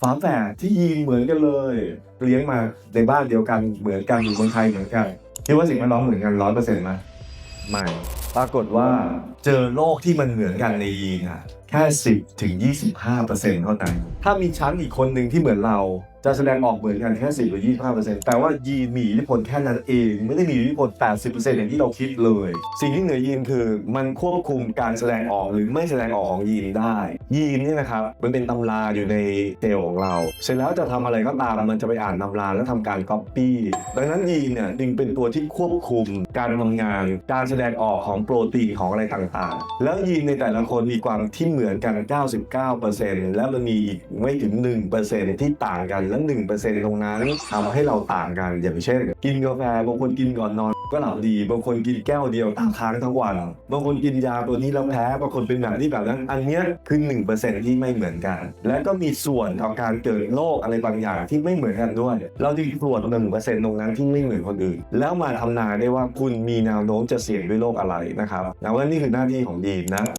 ฝาแฝดที่ยีนเหมือนกันเลย เลี้ยงมาในบ้านเดียวกันเหมือนกันอยู่เมืองไทยเหมือนกันคิดว่าสิ่งแวดล้อมเหมือนกันร้อยเปอร์เซ็นต์ไหมไม่ปรากฏว่าเจอโรคที่มันเหมือนกันในยีนอะแค่สิบถึงยี่สิบห้าเปอร์เซ็นต์เท่านั้นถ้ามีชั้นอีกคนหนึ่งที่เหมือนเรา จะแสดงออกเหมือนกันแค่10หรือ 25เปอร์เซ็นต์แต่ว่ายีนมีอิทธิพลแค่นั้นเอง ไม่ได้มีอิทธิพล 80เปอร์เซ็นต์อย่างที่เราคิดเลย สิ่งที่เหนือยีนคือ มันควบคุมการแสดงออกหรือไม่แสดงออกของยีนได้ ยีนนี่นะครับ มันเป็นตำราอยู่ในเซลล์ของเรา เสร็จแล้วจะทำอะไรก็ตาม มันจะไปอ่านตำราแล้วทำการก๊อปปี้ดังนั้นยีนเนี่ยจึงเป็นตัวที่ควบคุมการทำงาน การแสดงออกของโปรตีนของอะไรต่างๆ แล้วยีนในแต่ละคนมีความที่เหมือนกัน 99%แล้วมันมีอีกไม่ถึง 1%ที่ต่างกันละ1%ตรงนั้นทำให้เราต่างกันอย่างเช่น กินกาแฟบางคนกินก่อนนอน ก็หลับดีบางคนกินแก้วเดียวตาค้างทั้งวันบางคนกินยาตัวนี้แล้วแพ้บางคนเป็นแบบที่แบบนั้นอันนี้คือ1%ที่ไม่เหมือนกัน และก็มีส่วนของการเกิดโรคอะไรบางอย่างที่ไม่เหมือนกันด้วย เราจึงตรวจ1%ตรงนั้นที่ไม่เหมือนคนอื่น แล้วมาทำนายได้ว่าคุณมีแนวโน้มจะเสี่ยงด้วยโรคอะไรนะครับนะว่านี่คือหน้าที่ของยีนนะ